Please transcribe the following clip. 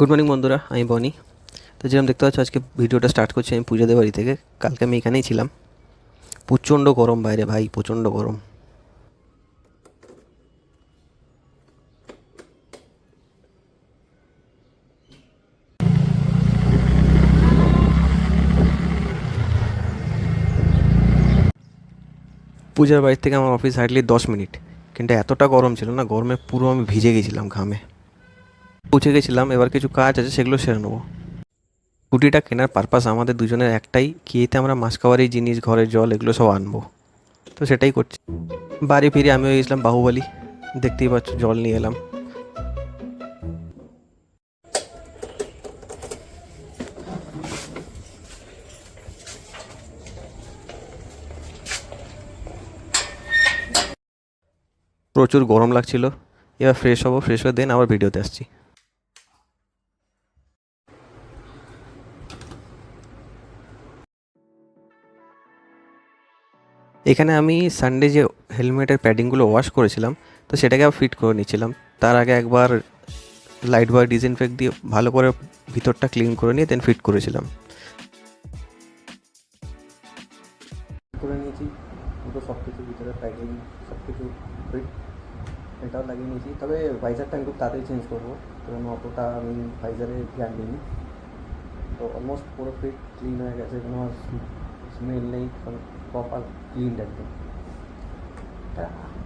Good morning বন্ধুরা, আমি বনি। তো যেরকম দেখতে পাচ্ছ, আজকে ভিডিওটা স্টার্ট করছি আমি পূজাদের বাড়ি থেকে। কালকে আমি এখানেই ছিলাম। প্রচণ্ড গরম বাইরে ভাই, প্রচণ্ড গরম। পূজার বাড়ি থেকে আমার অফিস হার্ডলি দশ মিনিট। কিন্তু এতটা গরম ছিল না, গরমে পুরো আমি ভিজে গেছিলাম ঘামে। পৌঁছে গেছিলাম, এবার কিছু কাজ আছে, সেগুলো সেরে নেব। স্কুটিটা কেনার পারপাস আমাদের দুজনের একটাই কি এতে আমরা মাসকাওয়ারি জিনিস, ঘরের জল, এগুলো সব আনব। তো সেটাই করছি। বাড়ি ফিরে আমিও গেছিলাম বাহুবলী, দেখতেই পাচ্ছ, জল নিয়ে এলাম। প্রচুর গরম লাগছিল, এবার ফ্রেশ হব ফ্রেশ হয়ে দেন আবার ভিডিওতে আসছি। এখানে আমি সানডে যে হেলমেটের প্যাডিংগুলো ওয়াশ করেছিলাম, তো সেটাকে ফিট করে নিয়েছিলাম তার আগে একবার লাইট বয় ডিসইনফেক্ট দিয়ে ভালো করে ভিতরটা ক্লিন করে নিয়ে দেন ফিট করেছিলাম। করে নিয়েছি পুরো সব কিছু ভিতরে প্যাকিং সব কিছু ফিট এটাও লাগিয়ে নিয়েছি। তবে ভাইজারটা খুব তাড়াতাড়ি চেঞ্জ করব, কারণ অতটা আমি ভাইজারে ধ্যান দিইনি। তো অলমোস্ট পুরো ফিট ক্লিন হয়ে গেছে, কোনো smell like proper clean at them. Ta-da.